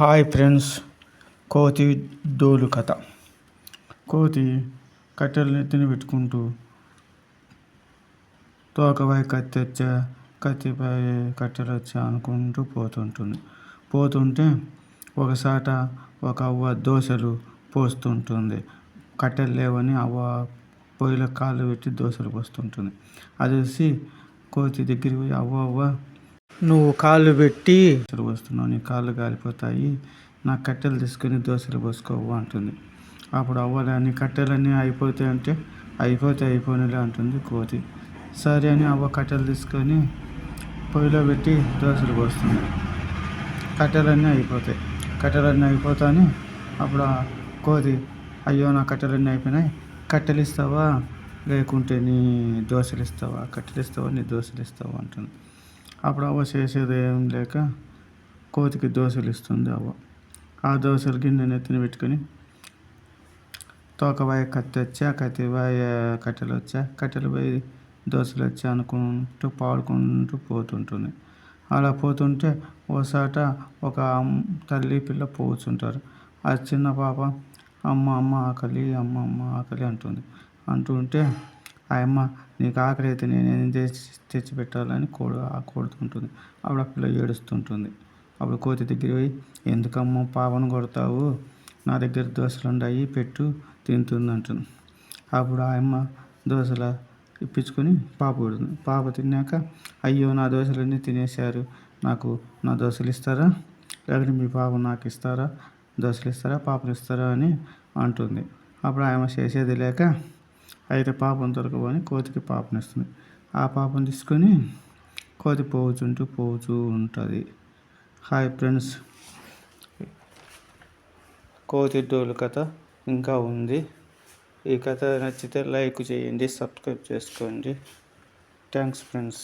Hi friends కోతి డోలు కథ. కోతి కట్టెలు నెత్తిన పెట్టుకుంటూ తోకపై కత్తి వచ్చా కత్తిపై కట్టెలు వచ్చా అనుకుంటూ పోతుంటుంది. పోతుంటే ఒకసాట ఒక అవ్వ దోశలు పోస్తుంటుంది. కట్టెలు లేవని అవ్వ పొయ్యిలో కాళ్ళు పెట్టి దోశలు పోస్తుంటుంది. అది చూసి కోతి దగ్గరికి పోయి అవ్వ అవ్వ నువ్వు కాళ్ళు పెట్టి దోశలు పోస్తున్నావు నీ కాళ్ళు కాలిపోతాయి నా కట్టెలు తీసుకొని దోశలు పోసుకోవు అంటుంది. అప్పుడు అవ్వలే నీ కట్టెలన్నీ అయిపోతాయి అంటే అయిపోతే అయిపోయినలే అంటుంది కోతి. సరే అని అవ్వ కట్టెలు తీసుకొని పొయ్యిలో పెట్టి దోశలు పోస్తుంది. కట్టెలన్నీ అయిపోతాయి. కట్టెలన్నీ అయిపోతాయని అప్పుడు కోతి అయ్యో నా కట్టెలన్నీ అయిపోయినాయి. కట్టెలు ఇస్తావా? లేకుంటే నీ దోశలు ఇస్తావా? కట్టెలు ఇస్తావా? నీ దోశలు ఇస్తావా? అంటుంది. అప్పుడు అవ్వ చేసేది ఏం లేక కోతికి దోశలు ఇస్తుంది అవ్వ. ఆ దోశలు గిన్నె నెత్తిన పెట్టుకొని తోకబాయ కత్తి వచ్చా కత్తిబాయ కట్టెలు వచ్చా కట్టెలు పోయి దోశలు వచ్చా అనుకుంటూ పాడుకుంటూ పోతుంటుంది. అలా పోతుంటే ఓసాట ఒక తల్లి పిల్ల పోతుంటారు ఆ చిన్న పాప అమ్మ అమ్మ ఆకలి అమ్మ అమ్మ ఆకలి అంటుంది. అంటుంటే ఆ అమ్మ నీకు ఆకలి అయితే నేను ఏం తెచ్చి తెచ్చి పెట్టాలని కోడు ఆ కోడుతుంటుంది అప్పుడు ఆ పిల్ల ఏడుస్తుంటుంది. అప్పుడు కోతి దగ్గర పోయి ఎందుకమ్మా పావను కొడతావు? నా దగ్గర దోశలు ఉన్నాయి పెట్టు తింటుంది అంటుంది. అప్పుడు ఆ అమ్మ దోశల ఇప్పించుకొని పాప పెడుతుంది పాప తిన్నాక అయ్యో నా దోశలన్నీ తినేశారు. నాకు నా దోశలు ఇస్తారా? లేకపోతే మీ పాప నాకు ఇస్తారా? దోశలు ఇస్తారా? పాపలు ఇస్తారా? అని అంటుంది. అప్పుడు ఆమె చేసేది లేక అయితే పాపం దొరకబోని కోతికి పాపనిస్తుంది ఆ పాపను తీసుకొని కోతి పోచుంటూ పోచూ ఉంటుంది. Hi friends. కోతి డోలు కథ ఇంకా ఉంది. ఈ కథ నచ్చితే లైక్ చేయండి సబ్స్క్రైబ్ చేసుకోండి. Thanks friends.